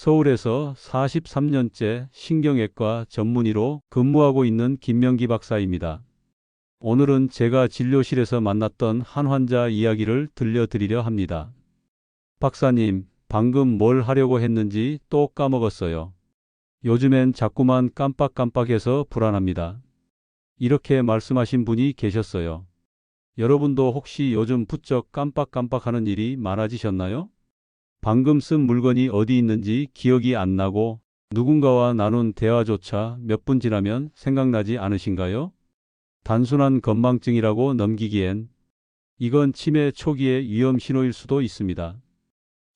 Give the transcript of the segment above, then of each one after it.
서울에서 43년째 신경외과 전문의로 근무하고 있는 김명기 박사입니다. 오늘은 제가 진료실에서 만났던 한 환자 이야기를 들려드리려 합니다. 박사님, 방금 뭘 하려고 했는지 또 까먹었어요. 요즘엔 자꾸만 깜빡깜빡해서 불안합니다. 이렇게 말씀하신 분이 계셨어요. 여러분도 혹시 요즘 부쩍 깜빡깜빡하는 일이 많아지셨나요? 방금 쓴 물건이 어디 있는지 기억이 안 나고 누군가와 나눈 대화조차 몇 분 지나면 생각나지 않으신가요? 단순한 건망증이라고 넘기기엔 이건 치매 초기의 위험 신호일 수도 있습니다.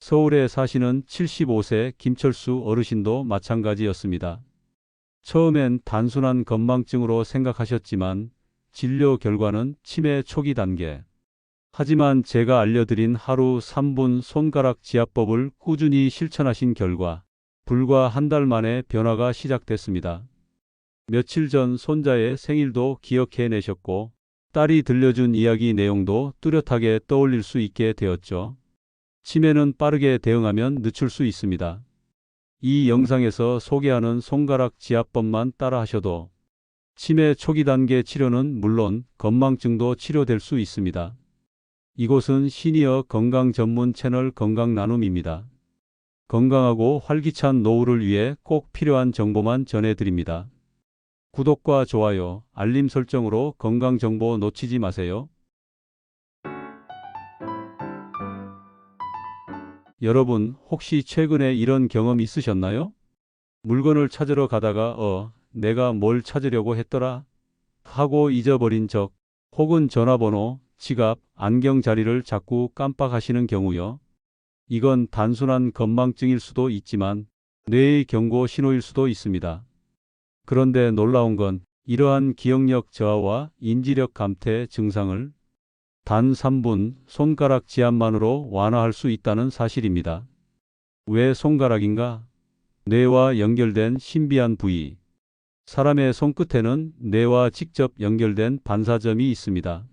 서울에 사시는 75세 김철수 어르신도 마찬가지였습니다. 처음엔 단순한 건망증으로 생각하셨지만 진료 결과는 치매 초기 단계. 하지만 제가 알려드린 하루 3분 손가락 지압법을 꾸준히 실천하신 결과 불과 한 달 만에 변화가 시작됐습니다. 며칠 전 손자의 생일도 기억해내셨고 딸이 들려준 이야기 내용도 뚜렷하게 떠올릴 수 있게 되었죠. 치매는 빠르게 대응하면 늦출 수 있습니다. 이 영상에서 소개하는 손가락 지압법만 따라 하셔도 치매 초기 단계 치료는 물론 건망증도 치료될 수 있습니다. 이곳은 시니어 건강 전문 채널 건강 나눔입니다. 건강하고 활기찬 노후를 위해 꼭 필요한 정보만 전해드립니다. 구독과 좋아요, 알림 설정으로 건강 정보 놓치지 마세요. 여러분, 혹시 최근에 이런 경험 있으셨나요? 물건을 찾으러 가다가 어, 내가 뭘 찾으려고 했더라? 하고 잊어버린 적, 혹은 전화번호, 지갑, 안경 자리를 자꾸 깜빡하시는 경우요. 이건 단순한 건망증일 수도 있지만 뇌의 경고 신호일 수도 있습니다. 그런데 놀라운 건 이러한 기억력 저하와 인지력 감퇴 증상을 단 3분 손가락 지압만으로 완화할 수 있다는 사실입니다. 왜 손가락인가? 뇌와 연결된 신비한 부위. 사람의 손끝에는 뇌와 직접 연결된 반사점이 있습니다.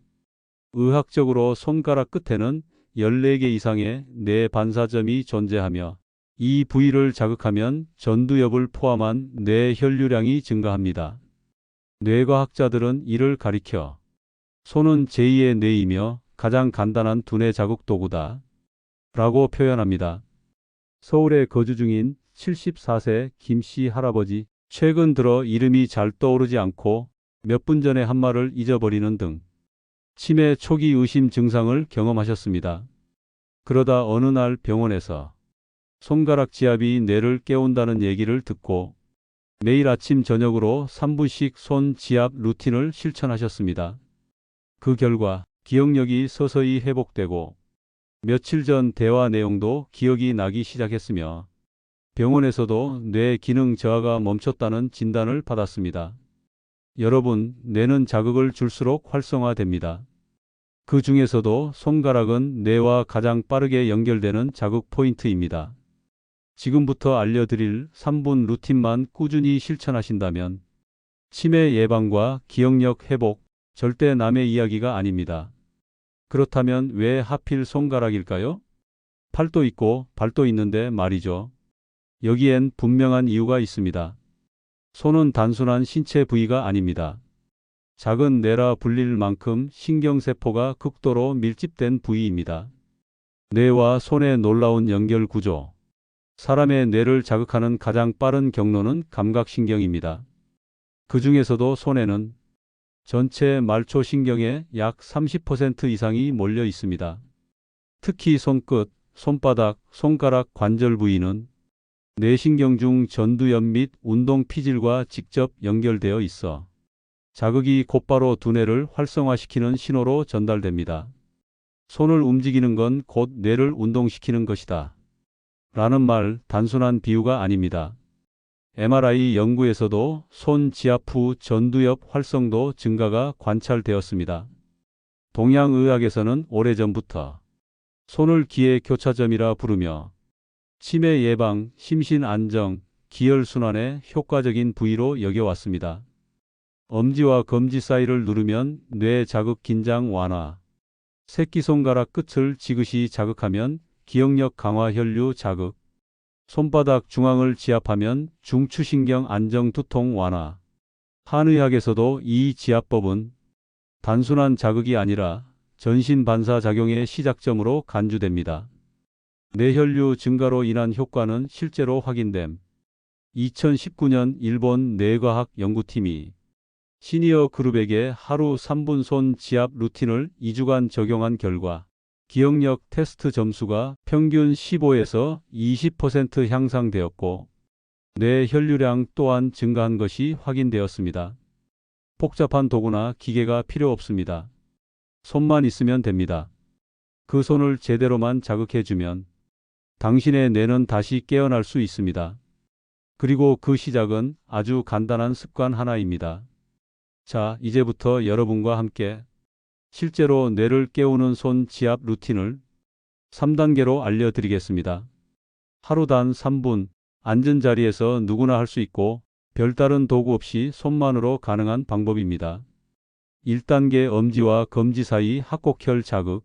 의학적으로 손가락 끝에는 14개 이상의 뇌 반사점이 존재하며 이 부위를 자극하면 전두엽을 포함한 뇌 혈류량이 증가합니다. 뇌과학자들은 이를 가리켜 손은 제2의 뇌이며 가장 간단한 두뇌 자극 도구다. 라고 표현합니다. 서울에 거주 중인 74세 김씨 할아버지 최근 들어 이름이 잘 떠오르지 않고 몇 분 전에 한 말을 잊어버리는 등 치매 초기 의심 증상을 경험하셨습니다. 그러다 어느 날 병원에서 손가락 지압이 뇌를 깨운다는 얘기를 듣고 매일 아침 저녁으로 3분씩 손 지압 루틴을 실천하셨습니다. 그 결과 기억력이 서서히 회복되고 며칠 전 대화 내용도 기억이 나기 시작했으며 병원에서도 뇌 기능 저하가 멈췄다는 진단을 받았습니다. 여러분, 뇌는 자극을 줄수록 활성화됩니다. 그 중에서도 손가락은 뇌와 가장 빠르게 연결되는 자극 포인트입니다. 지금부터 알려드릴 3분 루틴만 꾸준히 실천하신다면 치매 예방과 기억력 회복, 절대 남의 이야기가 아닙니다. 그렇다면 왜 하필 손가락일까요? 팔도 있고 발도 있는데 말이죠. 여기엔 분명한 이유가 있습니다. 손은 단순한 신체 부위가 아닙니다. 작은 뇌라 불릴 만큼 신경세포가 극도로 밀집된 부위입니다. 뇌와 손의 놀라운 연결 구조. 사람의 뇌를 자극하는 가장 빠른 경로는 감각신경입니다. 그 중에서도 손에는 전체 말초신경의 약 30% 이상이 몰려 있습니다. 특히 손끝, 손바닥, 손가락 관절 부위는 뇌신경 중 전두엽 및 운동 피질과 직접 연결되어 있어 자극이 곧바로 두뇌를 활성화시키는 신호로 전달됩니다. 손을 움직이는 건 곧 뇌를 운동시키는 것이다. 라는 말 단순한 비유가 아닙니다. MRI 연구에서도 손 지압 후 전두엽 활성도 증가가 관찰되었습니다. 동양의학에서는 오래전부터 손을 기의 교차점이라 부르며 치매 예방, 심신 안정, 기혈 순환에 효과적인 부위로 여겨왔습니다. 엄지와 검지 사이를 누르면 뇌 자극 긴장 완화, 새끼손가락 끝을 지그시 자극하면 기억력 강화 혈류 자극, 손바닥 중앙을 지압하면 중추신경 안정 두통 완화. 한의학에서도 이 지압법은 단순한 자극이 아니라 전신 반사 작용의 시작점으로 간주됩니다. 뇌혈류 증가로 인한 효과는 실제로 확인됨. 2019년 일본 뇌과학 연구팀이 시니어 그룹에게 하루 3분 손 지압 루틴을 2주간 적용한 결과 기억력 테스트 점수가 평균 15에서 20% 향상되었고 뇌 혈류량 또한 증가한 것이 확인되었습니다. 복잡한 도구나 기계가 필요 없습니다. 손만 있으면 됩니다. 그 손을 제대로만 자극해주면 당신의 뇌는 다시 깨어날 수 있습니다. 그리고 그 시작은 아주 간단한 습관 하나입니다. 자, 이제부터 여러분과 함께 실제로 뇌를 깨우는 손 지압 루틴을 3단계로 알려드리겠습니다. 하루 단 3분, 앉은 자리에서 누구나 할 수 있고 별다른 도구 없이 손만으로 가능한 방법입니다. 1단계 엄지와 검지 사이 합곡혈 자극.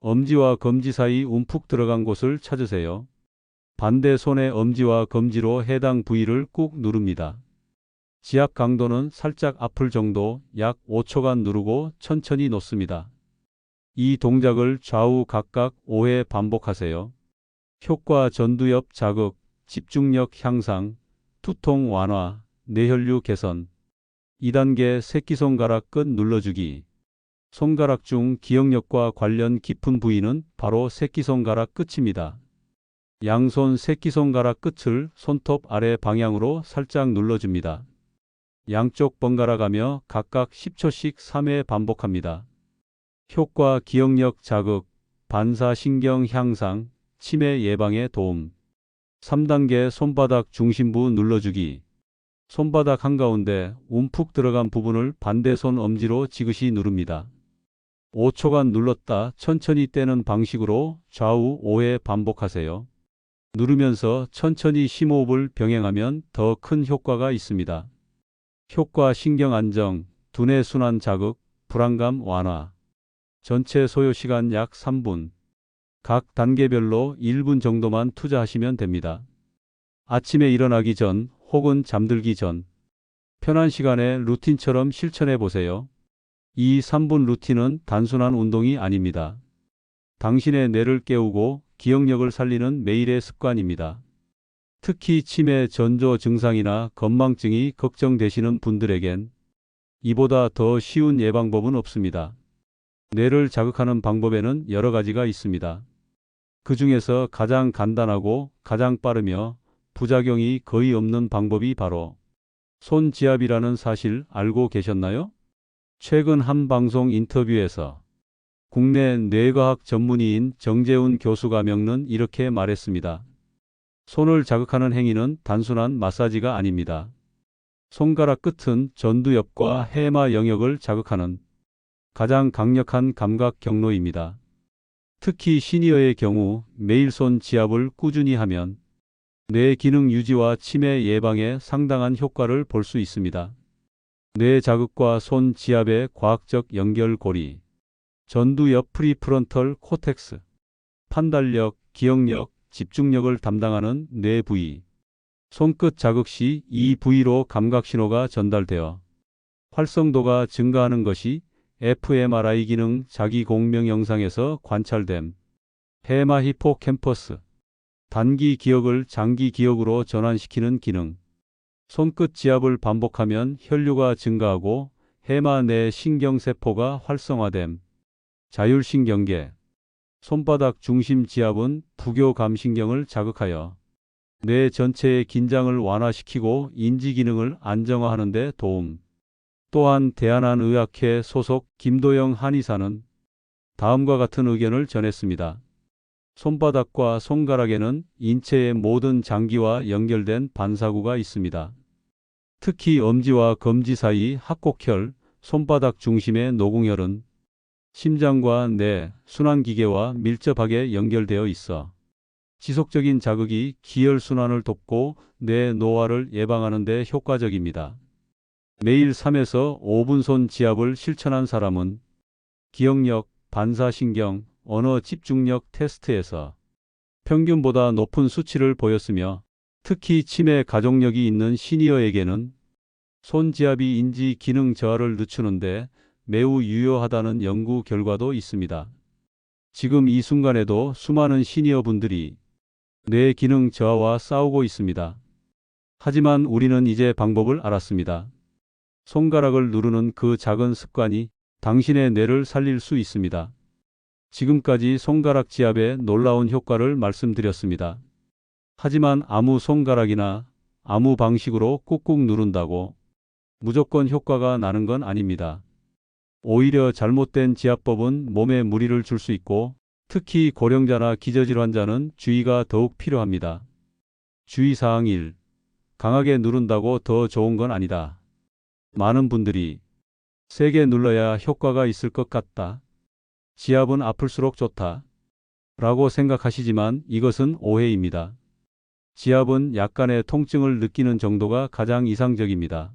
엄지와 검지 사이 움푹 들어간 곳을 찾으세요. 반대 손의 엄지와 검지로 해당 부위를 꾹 누릅니다. 지압 강도는 살짝 아플 정도 약 5초간 누르고 천천히 놓습니다. 이 동작을 좌우 각각 5회 반복하세요. 효과 전두엽 자극, 집중력 향상, 두통 완화, 뇌혈류 개선. 2단계 새끼손가락 끝 눌러주기. 손가락 중 기억력과 관련 깊은 부위는 바로 새끼손가락 끝입니다. 양손 새끼손가락 끝을 손톱 아래 방향으로 살짝 눌러줍니다. 양쪽 번갈아 가며 각각 10초씩 3회 반복합니다. 효과 기억력 자극, 반사신경 향상, 치매 예방에 도움. 3단계 손바닥 중심부 눌러주기. 손바닥 한가운데 움푹 들어간 부분을 반대 손 엄지로 지그시 누릅니다. 5초간 눌렀다 천천히 떼는 방식으로 좌우 5회 반복하세요. 누르면서 천천히 심호흡을 병행하면 더 큰 효과가 있습니다. 효과 신경 안정, 두뇌 순환 자극, 불안감 완화. 전체 소요 시간 약 3분. 각 단계별로 1분 정도만 투자하시면 됩니다. 아침에 일어나기 전 혹은 잠들기 전 편한 시간에 루틴처럼 실천해 보세요. 이 3분 루틴은 단순한 운동이 아닙니다. 당신의 뇌를 깨우고 기억력을 살리는 매일의 습관입니다. 특히 치매 전조 증상이나 건망증이 걱정되시는 분들에겐 이보다 더 쉬운 예방법은 없습니다. 뇌를 자극하는 방법에는 여러 가지가 있습니다. 그 중에서 가장 간단하고 가장 빠르며 부작용이 거의 없는 방법이 바로 손지압이라는 사실 알고 계셨나요? 최근 한 방송 인터뷰에서 국내 뇌과학 전문의인 정재훈 교수가 명는 이렇게 말했습니다. 손을 자극하는 행위는 단순한 마사지가 아닙니다. 손가락 끝은 전두엽과 해마 영역을 자극하는 가장 강력한 감각 경로입니다. 특히 시니어의 경우 매일 손 지압을 꾸준히 하면 뇌 기능 유지와 치매 예방에 상당한 효과를 볼 수 있습니다. 뇌 자극과 손 지압의 과학적 연결고리 전두엽 프리프론털 코텍스 판단력, 기억력, 집중력을 담당하는 뇌 부위 손끝 자극 시 이 부위로 감각 신호가 전달되어 활성도가 증가하는 것이 fMRI 기능 자기 공명 영상에서 관찰됨. 해마 히포캠퍼스 단기 기억을 장기 기억으로 전환시키는 기능. 손끝 지압을 반복하면 혈류가 증가하고 해마 내 신경세포가 활성화됨. 자율신경계 손바닥 중심 지압은 부교감신경을 자극하여 뇌 전체의 긴장을 완화시키고 인지 기능을 안정화하는 데 도움. 또한 대한한의학회 소속 김도영 한의사는 다음과 같은 의견을 전했습니다. 손바닥과 손가락에는 인체의 모든 장기와 연결된 반사구가 있습니다. 특히 엄지와 검지 사이 합곡혈, 손바닥 중심의 노궁혈은 심장과 뇌, 순환기계와 밀접하게 연결되어 있어 지속적인 자극이 기혈순환을 돕고 뇌 노화를 예방하는 데 효과적입니다. 매일 3에서 5분 손 지압을 실천한 사람은 기억력, 반사신경, 언어 집중력 테스트에서 평균보다 높은 수치를 보였으며 특히 치매 가족력이 있는 시니어에게는 손지압이 인지 기능 저하를 늦추는데 매우 유효하다는 연구 결과도 있습니다. 지금 이 순간에도 수많은 시니어 분들이 뇌 기능 저하와 싸우고 있습니다. 하지만 우리는 이제 방법을 알았습니다. 손가락을 누르는 그 작은 습관이 당신의 뇌를 살릴 수 있습니다. 지금까지 손가락 지압의 놀라운 효과를 말씀드렸습니다. 하지만 아무 손가락이나 아무 방식으로 꾹꾹 누른다고 무조건 효과가 나는 건 아닙니다. 오히려 잘못된 지압법은 몸에 무리를 줄 수 있고 특히 고령자나 기저질 환자는 주의가 더욱 필요합니다. 주의사항 1. 강하게 누른다고 더 좋은 건 아니다. 많은 분들이 세게 눌러야 효과가 있을 것 같다. 지압은 아플수록 좋다. 라고 생각하시지만 이것은 오해입니다. 지압은 약간의 통증을 느끼는 정도가 가장 이상적입니다.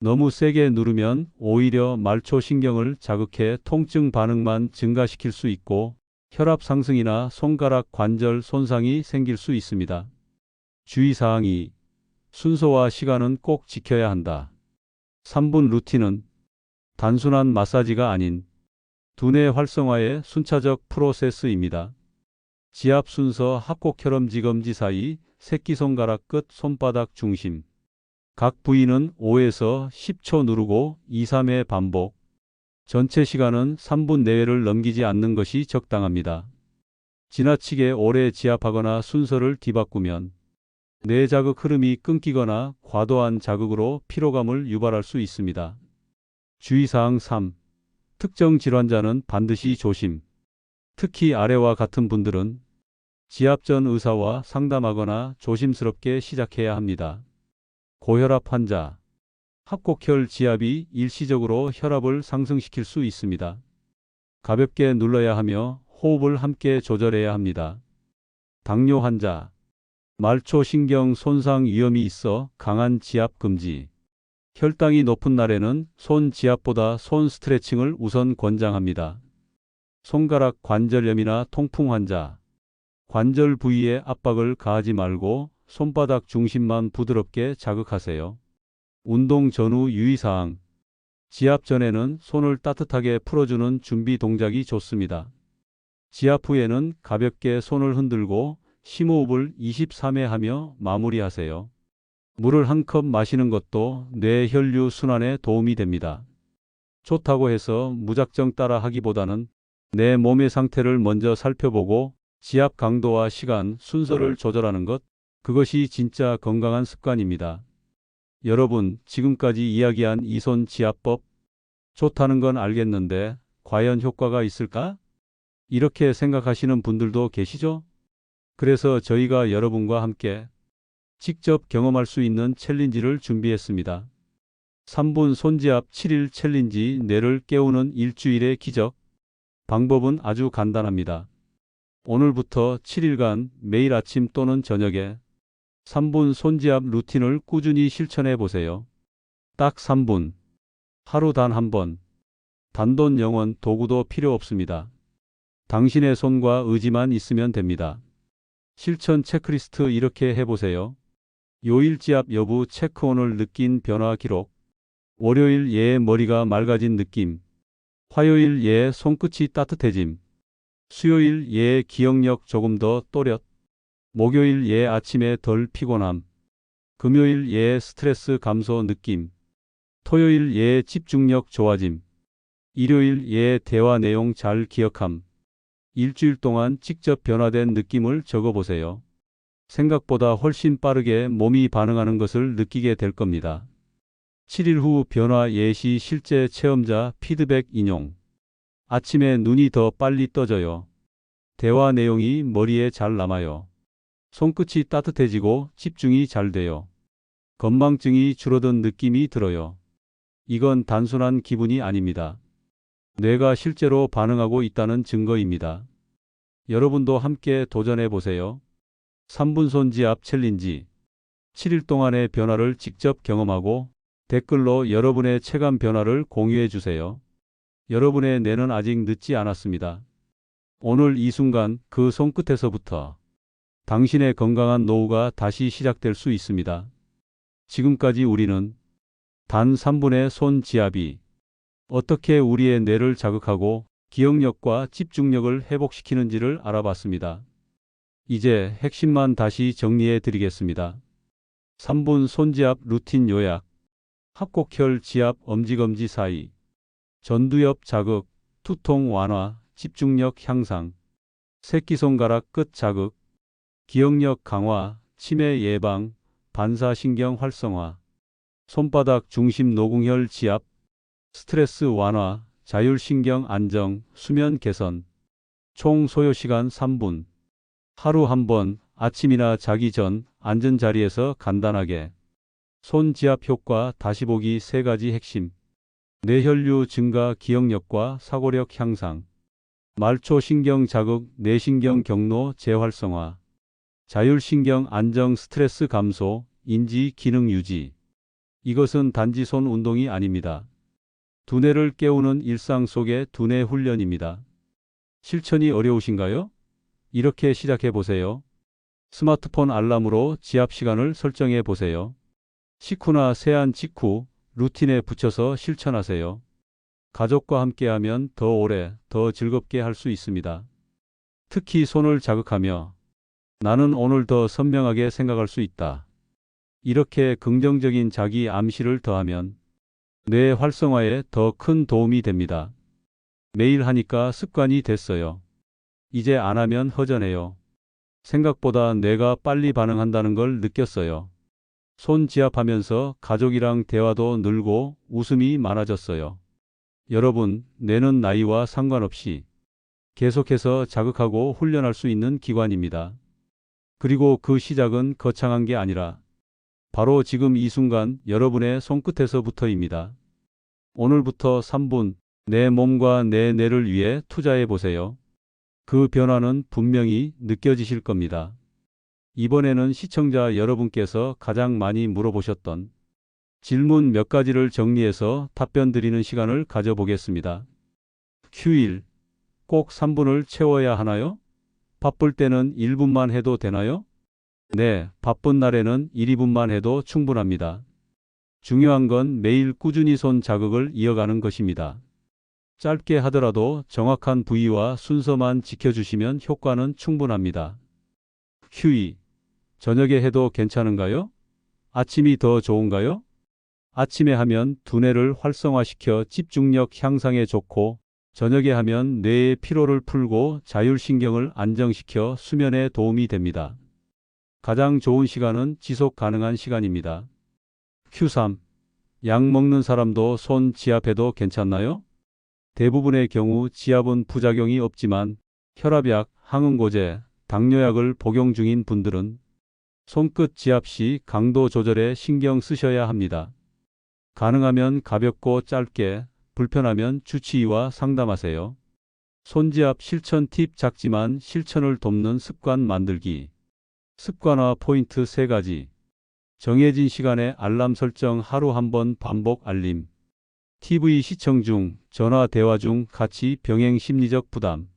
너무 세게 누르면 오히려 말초신경을 자극해 통증 반응만 증가시킬 수 있고 혈압 상승이나 손가락 관절 손상이 생길 수 있습니다. 주의사항이 순서와 시간은 꼭 지켜야 한다. 3분 루틴은 단순한 마사지가 아닌 두뇌 활성화의 순차적 프로세스입니다. 지압 순서 합곡혈험 지검지 사이 새끼손가락 끝 손바닥 중심 각 부위는 5에서 10초 누르고 2, 3회 반복. 전체 시간은 3분 내외를 넘기지 않는 것이 적당합니다. 지나치게 오래 지압하거나 순서를 뒤바꾸면 뇌 자극 흐름이 끊기거나 과도한 자극으로 피로감을 유발할 수 있습니다. 주의사항 3. 특정 질환자는 반드시 조심. 특히 아래와 같은 분들은 지압 전 의사와 상담하거나 조심스럽게 시작해야 합니다. 고혈압 환자, 합곡혈 지압이 일시적으로 혈압을 상승시킬 수 있습니다. 가볍게 눌러야 하며 호흡을 함께 조절해야 합니다. 당뇨 환자, 말초신경 손상 위험이 있어 강한 지압 금지. 혈당이 높은 날에는 손 지압보다 손 스트레칭을 우선 권장합니다. 손가락 관절염이나 통풍 환자, 관절 부위에 압박을 가하지 말고 손바닥 중심만 부드럽게 자극하세요. 운동 전후 유의사항. 지압 전에는 손을 따뜻하게 풀어주는 준비 동작이 좋습니다. 지압 후에는 가볍게 손을 흔들고 심호흡을 23회 하며 마무리하세요. 물을 한 컵 마시는 것도 뇌 혈류 순환에 도움이 됩니다. 좋다고 해서 무작정 따라 하기보다는 내 몸의 상태를 먼저 살펴보고 지압 강도와 시간, 순서를 조절하는 것, 그것이 진짜 건강한 습관입니다. 여러분, 지금까지 이야기한 이손 지압법, 좋다는 건 알겠는데, 과연 효과가 있을까? 이렇게 생각하시는 분들도 계시죠? 그래서 저희가 여러분과 함께 직접 경험할 수 있는 챌린지를 준비했습니다. 3분 손지압 7일 챌린지 뇌를 깨우는 일주일의 기적. 방법은 아주 간단합니다. 오늘부터 7일간 매일 아침 또는 저녁에 3분 손지압 루틴을 꾸준히 실천해 보세요. 딱 3분. 하루 단 한 번. 단돈 영원 도구도 필요 없습니다. 당신의 손과 의지만 있으면 됩니다. 실천 체크리스트 이렇게 해보세요. 요일 지압 여부 체크 오늘 느낀 변화 기록. 월요일 예의 머리가 맑아진 느낌. 화요일 예의 손끝이 따뜻해짐. 수요일 예의 기억력 조금 더 또렷. 목요일 예 아침에 덜 피곤함. 금요일 예 스트레스 감소 느낌. 토요일 예 집중력 좋아짐. 일요일 예 대화 내용 잘 기억함. 일주일 동안 직접 변화된 느낌을 적어보세요. 생각보다 훨씬 빠르게 몸이 반응하는 것을 느끼게 될 겁니다. 7일 후 변화 예시 실제 체험자 피드백 인용. 아침에 눈이 더 빨리 떠져요. 대화 내용이 머리에 잘 남아요. 손끝이 따뜻해지고 집중이 잘 돼요. 건망증이 줄어든 느낌이 들어요. 이건 단순한 기분이 아닙니다. 뇌가 실제로 반응하고 있다는 증거입니다. 여러분도 함께 도전해 보세요. 3분 손지압 챌린지. 7일 동안의 변화를 직접 경험하고 댓글로 여러분의 체감 변화를 공유해 주세요. 여러분의 뇌는 아직 늦지 않았습니다. 오늘 이 순간 그 손끝에서부터 당신의 건강한 노후가 다시 시작될 수 있습니다. 지금까지 우리는 단 3분의 손 지압이 어떻게 우리의 뇌를 자극하고 기억력과 집중력을 회복시키는지를 알아봤습니다. 이제 핵심만 다시 정리해 드리겠습니다. 3분 손지압 루틴 요약 합곡혈 지압 엄지검지 사이 전두엽 자극 투통 완화 집중력 향상. 새끼손가락 끝 자극. 기억력 강화 치매 예방 반사신경 활성화. 손바닥 중심 노궁혈 지압. 스트레스 완화 자율신경 안정 수면 개선. 총 소요시간 3분. 하루 한 번 아침이나 자기 전 앉은 자리에서 간단하게. 손 지압 효과 다시 보기 세 가지 핵심 뇌혈류 증가 기억력과 사고력 향상 말초 신경 자극 뇌신경 경로 재활성화 자율신경 안정 스트레스 감소 인지 기능 유지 이것은 단지 손 운동이 아닙니다. 두뇌를 깨우는 일상 속의 두뇌 훈련입니다. 실천이 어려우신가요? 이렇게 시작해 보세요. 스마트폰 알람으로 지압 시간을 설정해 보세요. 식후나 세안 직후 루틴에 붙여서 실천하세요. 가족과 함께하면 더 오래, 더 즐겁게 할 수 있습니다. 특히 손을 자극하며 나는 오늘 더 선명하게 생각할 수 있다. 이렇게 긍정적인 자기 암시를 더하면 뇌 활성화에 더 큰 도움이 됩니다. 매일 하니까 습관이 됐어요. 이제 안 하면 허전해요. 생각보다 뇌가 빨리 반응한다는 걸 느꼈어요. 손 지압하면서 가족이랑 대화도 늘고 웃음이 많아졌어요. 여러분, 뇌는 나이와 상관없이 계속해서 자극하고 훈련할 수 있는 기관입니다. 그리고 그 시작은 거창한 게 아니라 바로 지금 이 순간 여러분의 손끝에서부터입니다. 오늘부터 3분 내 몸과 내 뇌를 위해 투자해 보세요. 그 변화는 분명히 느껴지실 겁니다. 이번에는 시청자 여러분께서 가장 많이 물어보셨던 질문 몇 가지를 정리해서 답변 드리는 시간을 가져보겠습니다. Q1. 꼭 3분을 채워야 하나요? 바쁠 때는 1분만 해도 되나요? 네, 바쁜 날에는 1, 2분만 해도 충분합니다. 중요한 건 매일 꾸준히 손 자극을 이어가는 것입니다. 짧게 하더라도 정확한 부위와 순서만 지켜주시면 효과는 충분합니다. Q2. 저녁에 해도 괜찮은가요? 아침이 더 좋은가요? 아침에 하면 두뇌를 활성화시켜 집중력 향상에 좋고 저녁에 하면 뇌의 피로를 풀고 자율신경을 안정시켜 수면에 도움이 됩니다. 가장 좋은 시간은 지속 가능한 시간입니다. Q3. 약 먹는 사람도 손 지압해도 괜찮나요? 대부분의 경우 지압은 부작용이 없지만 혈압약, 항응고제, 당뇨약을 복용 중인 분들은 손끝 지압 시 강도 조절에 신경 쓰셔야 합니다. 가능하면 가볍고 짧게, 불편하면 주치의와 상담하세요. 손지압 실천 팁 작지만 실천을 돕는 습관 만들기. 습관화 포인트 3가지. 정해진 시간에 알람 설정 하루 한 번 반복 알림. TV 시청 중, 전화 대화 중 같이 병행 심리적 부담.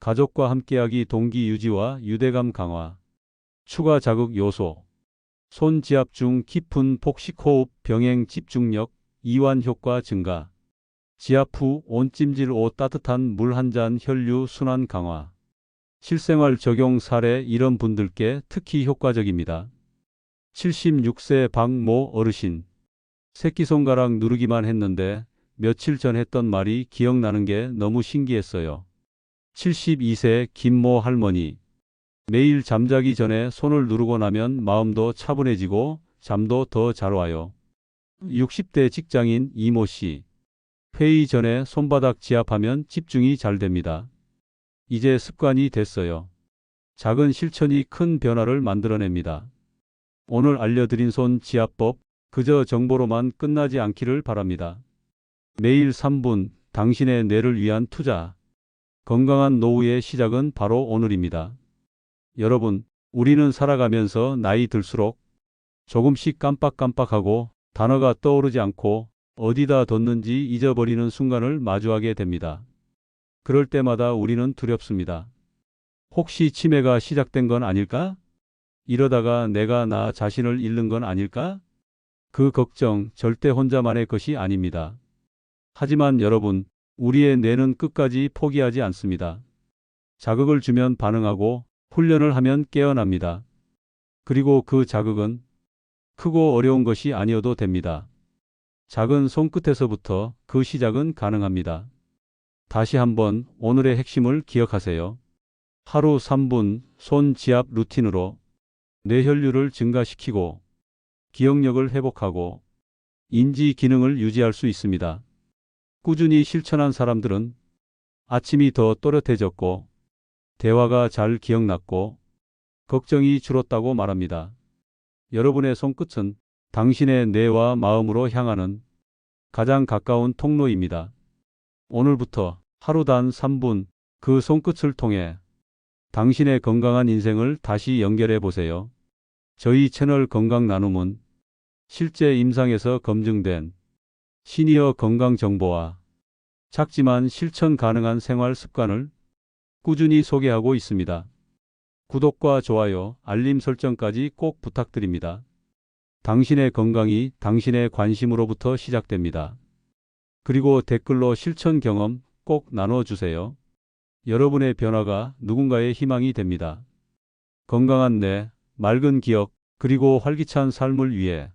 가족과 함께하기 동기 유지와 유대감 강화. 추가 자극 요소. 손 지압 중 깊은 폭식 호흡 병행 집중력, 이완 효과 증가. 지압 후 온찜질 옷 따뜻한 물 한 잔 혈류 순환 강화. 실생활 적용 사례 이런 분들께 특히 효과적입니다. 76세 박모 어르신. 새끼손가락 누르기만 했는데 며칠 전 했던 말이 기억나는 게 너무 신기했어요. 72세 김모 할머니. 매일 잠자기 전에 손을 누르고 나면 마음도 차분해지고 잠도 더 잘 와요. 60대 직장인 이모 씨. 회의 전에 손바닥 지압하면 집중이 잘 됩니다. 이제 습관이 됐어요. 작은 실천이 큰 변화를 만들어냅니다. 오늘 알려드린 손 지압법 그저 정보로만 끝나지 않기를 바랍니다. 매일 3분 당신의 뇌를 위한 투자. 건강한 노후의 시작은 바로 오늘입니다. 여러분, 우리는 살아가면서 나이 들수록 조금씩 깜빡깜빡하고 단어가 떠오르지 않고 어디다 뒀는지 잊어버리는 순간을 마주하게 됩니다. 그럴 때마다 우리는 두렵습니다. 혹시 치매가 시작된 건 아닐까? 이러다가 내가 나 자신을 잃는 건 아닐까? 그 걱정 절대 혼자만의 것이 아닙니다. 하지만 여러분, 우리의 뇌는 끝까지 포기하지 않습니다. 자극을 주면 반응하고 훈련을 하면 깨어납니다. 그리고 그 자극은 크고 어려운 것이 아니어도 됩니다. 작은 손끝에서부터 그 시작은 가능합니다. 다시 한번 오늘의 핵심을 기억하세요. 하루 3분 손 지압 루틴으로 뇌혈류를 증가시키고 기억력을 회복하고 인지 기능을 유지할 수 있습니다. 꾸준히 실천한 사람들은 아침이 더 또렷해졌고 대화가 잘 기억났고 걱정이 줄었다고 말합니다. 여러분의 손끝은 당신의 뇌와 마음으로 향하는 가장 가까운 통로입니다. 오늘부터 하루 단 3분 그 손끝을 통해 당신의 건강한 인생을 다시 연결해 보세요. 저희 채널 건강 나눔은 실제 임상에서 검증된 시니어 건강 정보와 작지만 실천 가능한 생활 습관을 꾸준히 소개하고 있습니다. 구독과 좋아요, 알림 설정까지 꼭 부탁드립니다. 당신의 건강이 당신의 관심으로부터 시작됩니다. 그리고 댓글로 실천 경험 꼭 나눠주세요. 여러분의 변화가 누군가의 희망이 됩니다. 건강한 뇌, 맑은 기억, 그리고 활기찬 삶을 위해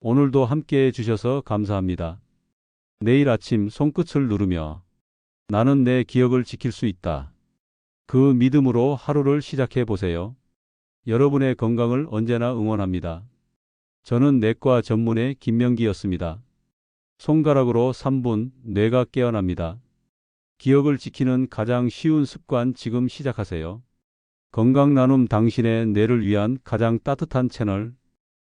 오늘도 함께 해주셔서 감사합니다. 내일 아침 손끝을 누르며 나는 내 기억을 지킬 수 있다. 그 믿음으로 하루를 시작해 보세요. 여러분의 건강을 언제나 응원합니다. 저는 내과 전문의 김명기였습니다. 손가락으로 3분 뇌가 깨어납니다. 기억을 지키는 가장 쉬운 습관 지금 시작하세요. 건강 나눔 당신의 뇌를 위한 가장 따뜻한 채널